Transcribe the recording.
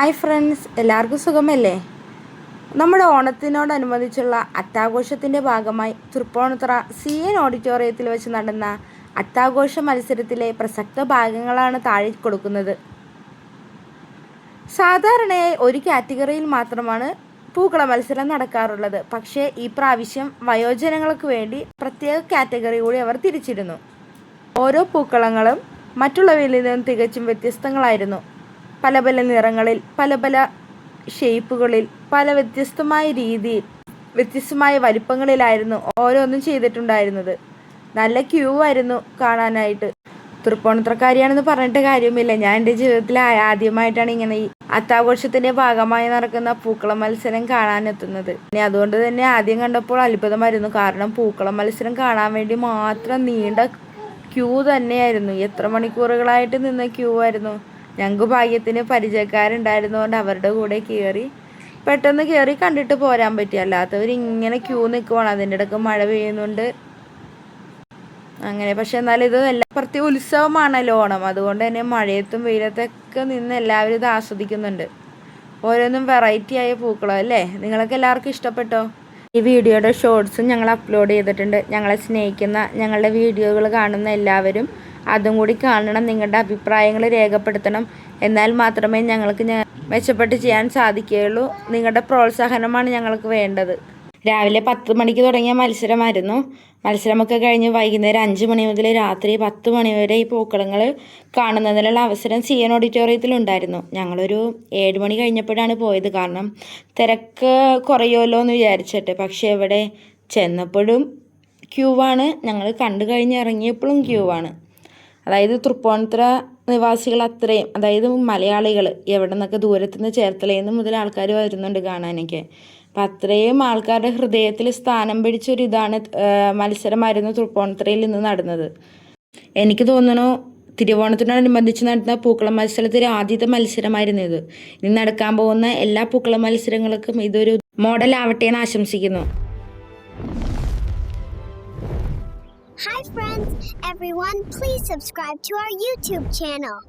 Hi friends എല്ലാവർക്കും സുഖമല്ലേ? നമ്മുടെ ഓണത്തിനോടനുബന്ധിച്ചുള്ള അത്താഘോഷത്തിന്റെ ഭാഗമായി തൃപ്പൂണിത്തുറ സി എൻ ഓഡിറ്റോറിയത്തിൽ വെച്ച് നടന്ന അത്താഘോഷ മത്സരത്തിലെ പ്രസക്ത ഭാഗങ്ങളാണ് താഴെ കൊടുക്കുന്നത്. സാധാരണയായി ഒരു കാറ്റഗറിയിൽ മാത്രമാണ് പൂക്കള മത്സരം നടക്കാറുള്ളത്. പക്ഷേ ഈ പ്രാവശ്യം വയോജനങ്ങൾക്ക് വേണ്ടി പ്രത്യേക കാറ്റഗറി കൂടി അവർ തിരിച്ചിരുന്നു ഓരോ പൂക്കളങ്ങളും മറ്റുള്ളവയിൽ നിന്നും തികച്ചും വ്യത്യസ്തങ്ങളായിരുന്നു. പല പല നിറങ്ങളിൽ പല പല ഷേപ്പുകളിൽ പല വ്യത്യസ്തമായ രീതിയിൽ വ്യത്യസ്തമായ വലിപ്പങ്ങളിലായിരുന്നു ഓരോന്നും ചെയ്തിട്ടുണ്ടായിരുന്നത്. നല്ല ക്യൂ ആയിരുന്നു കാണാനായിട്ട്. തൃപ്പൂണിത്രക്കാരിയാണെന്ന് പറഞ്ഞിട്ട് കാര്യമില്ല. ഞാൻ എന്റെ ജീവിതത്തിൽ ആദ്യമായിട്ടാണ് ഇങ്ങനെ ഈ അത്താഘോഷത്തിന്റെ ഭാഗമായി നടക്കുന്ന പൂക്കള മത്സരം കാണാനെത്തുന്നത്. ഇനി അതുകൊണ്ട് തന്നെ ആദ്യം കണ്ടപ്പോൾ അത്ഭുതമായിരുന്നു. കാരണം പൂക്കള മത്സരം കാണാൻ വേണ്ടി മാത്രം നീണ്ട ക്യൂ തന്നെയായിരുന്നു. എത്ര മണിക്കൂറുകളായിട്ട് നിന്ന ക്യൂ ആയിരുന്നു. ഞങ്ങൾക്ക് ഭാഗ്യത്തിന് പരിചയക്കാരുണ്ടായിരുന്നതുകൊണ്ട് അവരുടെ കൂടെ കയറി പെട്ടെന്ന് കയറി കണ്ടിട്ട് പോരാൻ പറ്റി. അല്ലാത്തവർ ഇങ്ങനെ ക്യൂ നിൽക്കുവാണ് അതിന്റെ ഇടയ്ക്ക് മഴ പെയ്യുന്നുണ്ട്. അങ്ങനെ. പക്ഷെ എന്നാലും ഇത് എല്ലാ പ്രത്യേക ഉത്സവമാണല്ലോ ഓണം. അതുകൊണ്ട് തന്നെ മഴയത്തും വെയിലത്തൊക്കെ നിന്ന് എല്ലാവരും ഇത് ആസ്വദിക്കുന്നുണ്ട്. ഓരോന്നും വെറൈറ്റി ആയ പൂക്കളോ അല്ലേ? നിങ്ങൾക്ക് എല്ലാവർക്കും ഇഷ്ടപ്പെട്ടോ? ഈ വീഡിയോയുടെ ഷോർട്സും ഞങ്ങൾ അപ്ലോഡ് ചെയ്തിട്ടുണ്ട്. ഞങ്ങളെ സ്നേഹിക്കുന്ന ഞങ്ങളുടെ വീഡിയോകൾ കാണുന്ന എല്ലാവരും അതും കൂടി കാണണം നിങ്ങളുടെ അഭിപ്രായങ്ങൾ രേഖപ്പെടുത്തണം. എന്നാൽ മാത്രമേ ഞങ്ങൾക്ക് മെച്ചപ്പെട്ട് ചെയ്യാൻ സാധിക്കുകയുള്ളൂ. നിങ്ങളുടെ പ്രോത്സാഹനമാണ് ഞങ്ങൾക്ക് വേണ്ടത്. രാവിലെ പത്ത് മണിക്ക് തുടങ്ങിയ മത്സരമായിരുന്നു. മത്സരമൊക്കെ കഴിഞ്ഞ് വൈകുന്നേരം അഞ്ച് മണി മുതൽ രാത്രി പത്ത് മണി വരെ ഈ പൂക്കളങ്ങൾ കാണുന്നതിനുള്ള അവസരം സി എൻ ഓഡിറ്റോറിയത്തിലുണ്ടായിരുന്നു ഞങ്ങളൊരു ഏഴ് മണി കഴിഞ്ഞപ്പോഴാണ് പോയത്. കാരണം തിരക്ക് കുറയുമല്ലോ എന്ന് വിചാരിച്ചിട്ട്. പക്ഷേ ഇവിടെ ചെന്നപ്പോഴും ക്യൂ ആണ് ഞങ്ങൾ കണ്ടു കഴിഞ്ഞ് ഇറങ്ങിയപ്പോഴും ക്യൂ ആണ് അതായത് തൃപ്പൂണിത്തുറ നിവാസികൾ അത്രയും അതായത് മലയാളികൾ എവിടെ നിന്നൊക്കെ ദൂരത്തു നിന്ന് ചേർത്തലയിൽ മുതൽ ആൾക്കാർ വരുന്നുണ്ട് കാണാനൊക്കെ. അപ്പം അത്രയും ആൾക്കാരുടെ ഹൃദയത്തിൽ സ്ഥാനം പിടിച്ചൊരു ഇതാണ് മത്സരമായിരുന്നു തൃപ്പൂണിത്തുറയിൽ നിന്ന് നടന്നത്. എനിക്ക് തോന്നുന്നു തിരുവോണത്തിനോടനുബന്ധിച്ച് നടന്ന പൂക്കള മത്സരത്തിൽ ആദ്യത്തെ മത്സരമായിരുന്നു ഇത്. ഇനി നടക്കാൻ പോകുന്ന എല്ലാ പൂക്കള മത്സരങ്ങൾക്കും ഇതൊരു മോഡലാവട്ടെ എന്ന് ആശംസിക്കുന്നു. Hi friends, everyone, please subscribe to our YouTube channel.